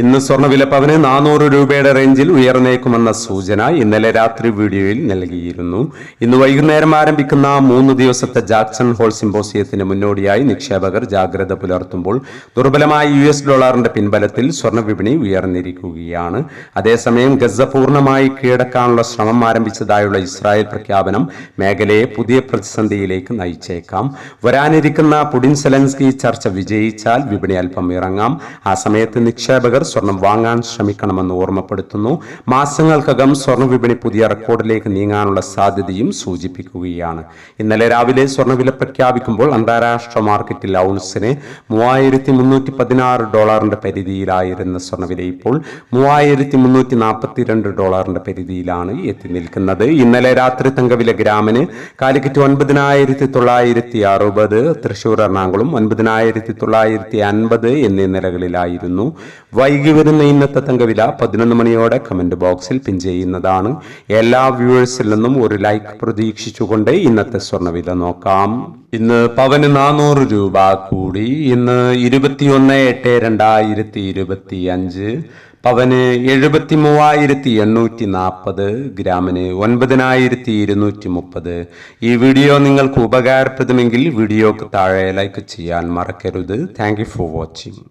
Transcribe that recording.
ഇന്ന് സ്വർണവില പവന് നാനൂറ് രൂപയുടെ റേഞ്ചിൽ ഉയർന്നേക്കുമെന്ന സൂചന ഇന്നലെ രാത്രി വീഡിയോയിൽ നൽകിയിരുന്നു. ഇന്ന് വൈകുന്നേരം ആരംഭിക്കുന്ന മൂന്ന് ദിവസത്തെ ജാക്സൺ ഹോൾ സിംബോസിയത്തിന് മുന്നോടിയായി നിക്ഷേപകർ ജാഗ്രത പുലർത്തുമ്പോൾ ദുർബലമായ യു എസ് ഡോളറിന്റെ പിൻബലത്തിൽ സ്വർണവിപണി ഉയർന്നിരിക്കുകയാണ്. അതേസമയം ഗസ പൂർണമായി കീഴടക്കാനുള്ള ശ്രമം ആരംഭിച്ചതായുള്ള ഇസ്രായേൽ പ്രഖ്യാപനം മേഖലയെ പുതിയ പ്രതിസന്ധിയിലേക്ക് നയിച്ചേക്കാം. വരാനിരിക്കുന്ന പുടിൻ സെലൻസ്കി ചർച്ച വിജയിച്ചാൽ വിപണി അല്പം ഇറങ്ങാം. ആ സമയത്ത് നിക്ഷേപകർ സ്വർണം വാങ്ങാൻ ശ്രമിക്കണമെന്ന് ഓർമ്മപ്പെടുത്തുന്നു. മാസങ്ങൾക്കകം സ്വർണ വിപണി പുതിയ റെക്കോർഡിലേക്ക് നീങ്ങാനുള്ള സാധ്യതയും സൂചിപ്പിക്കുകയാണ്. ഇന്നലെ രാവിലെ സ്വർണവില പ്രഖ്യാപിക്കുമ്പോൾ അന്താരാഷ്ട്ര മാർക്കറ്റിൽ ഔൺസിന് മൂവായിരത്തി മുന്നൂറ്റി പതിനാറ് ഡോളറിന്റെ പരിധിയിലായിരുന്ന സ്വർണവില ഇപ്പോൾ മൂവായിരത്തി മുന്നൂറ്റി നാൽപ്പത്തിരണ്ട് ഡോളറിന്റെ പരിധിയിലാണ് എത്തി നിൽക്കുന്നത്. ഇന്നലെ രാത്രി തങ്കവില ഗ്രാമിന് കാലിക്കറ്റ് ഒൻപതിനായിരത്തി തൊള്ളായിരത്തി അറുപത് തൃശൂർ എറണാകുളം ഒൻപതിനായിരത്തി തൊള്ളായിരത്തി അൻപത് എന്നീ നിലകളിലായിരുന്നു. വൈകി വരുന്ന ഇന്നത്തെ തങ്കവില പതിനൊന്ന് മണിയോടെ കമന്റ് ബോക്സിൽ പിൻ ചെയ്യുന്നതാണ്. എല്ലാ വ്യൂവേഴ്സിൽ നിന്നും ഒരു ലൈക്ക് പ്രതീക്ഷിച്ചുകൊണ്ട് ഇന്നത്തെ സ്വർണവില നോക്കാം. ഇന്ന് പവന് നാനൂറ് രൂപ കൂടി. ഇന്ന് ഇരുപത്തിയൊന്ന് എട്ട് രണ്ടായിരത്തി ഇരുപത്തി അഞ്ച് പവന് എഴുപത്തി മൂവായിരത്തി എണ്ണൂറ്റി നാൽപ്പത് ഗ്രാമിന് ഒൻപതിനായിരത്തി ഇരുന്നൂറ്റി മുപ്പത് ഈ വീഡിയോ നിങ്ങൾക്ക് ഉപകാരപ്രദമെങ്കിൽ വീഡിയോക്ക് താഴെ ലൈക്ക് ചെയ്യാൻ മറക്കരുത്. Thank for watching